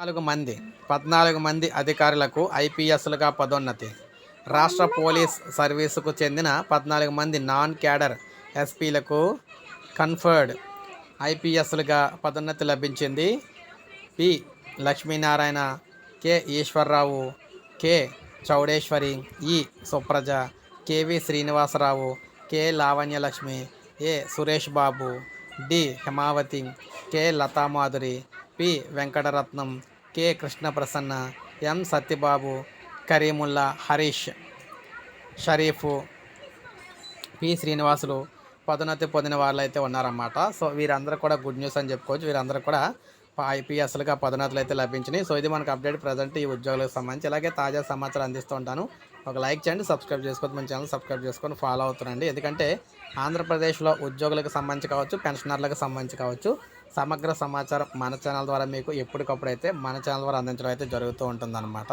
పద్నాలుగు మంది పద్నాలుగు మంది అధికారులకు ఐపీఎస్లుగా పదోన్నతి. రాష్ట్ర పోలీస్ సర్వీసుకు చెందిన పద్నాలుగు మంది నాన్ క్యాడర్ ఎస్పీలకు కన్ఫర్డ్ ఐపీఎస్లుగా పదోన్నతి లభించింది. P. Lakshminarayana K. Eswararao K. Chowdeswari E. Supraja KV Srinivasarao K. Lavanyalakshmi A. Suresh Babu D. Himavathi K. Lathamadhuri P. Venkataratnam K. Krishnaprasanna M. Satyababu Kareemulla Harish. Sharif P. Srinivasulu పదోన్నతి పొందిన వాళ్ళు అయితే ఉన్నారన్నమాట. So వీరందరూ కూడా good news అని చెప్పుకోవచ్చు. వీరందరూ కూడా ఐపీఎస్లుగా పదోన్నతులు అయితే లభించినాయి. సో ఇది మనకు అప్డేట్ ప్రజెంట్ ఈ ఉద్యోగులకు సంబంధించి. ఇలాగే తాజా సమాచారం అందిస్తూ ఉంటాను. ఒక లైక్ చేయండి సబ్స్క్రైబ్ చేసుకోవద్దు. మన ఛానల్ సబ్స్క్రైబ్ చేసుకొని ఫాలో అవుతుండండి. ఎందుకంటే ఆంధ్రప్రదేశ్లో ఉద్యోగులకు సంబంధించి కావచ్చు పెన్షనర్లకు సంబంధించి కావచ్చు సమగ్ర సమాచారం మన ఛానల్ ద్వారా మీకు ఎప్పటికప్పుడు అయితే మన ఛానల్ ద్వారా అందించడం అయితే జరుగుతూ ఉంటుందన్నమాట.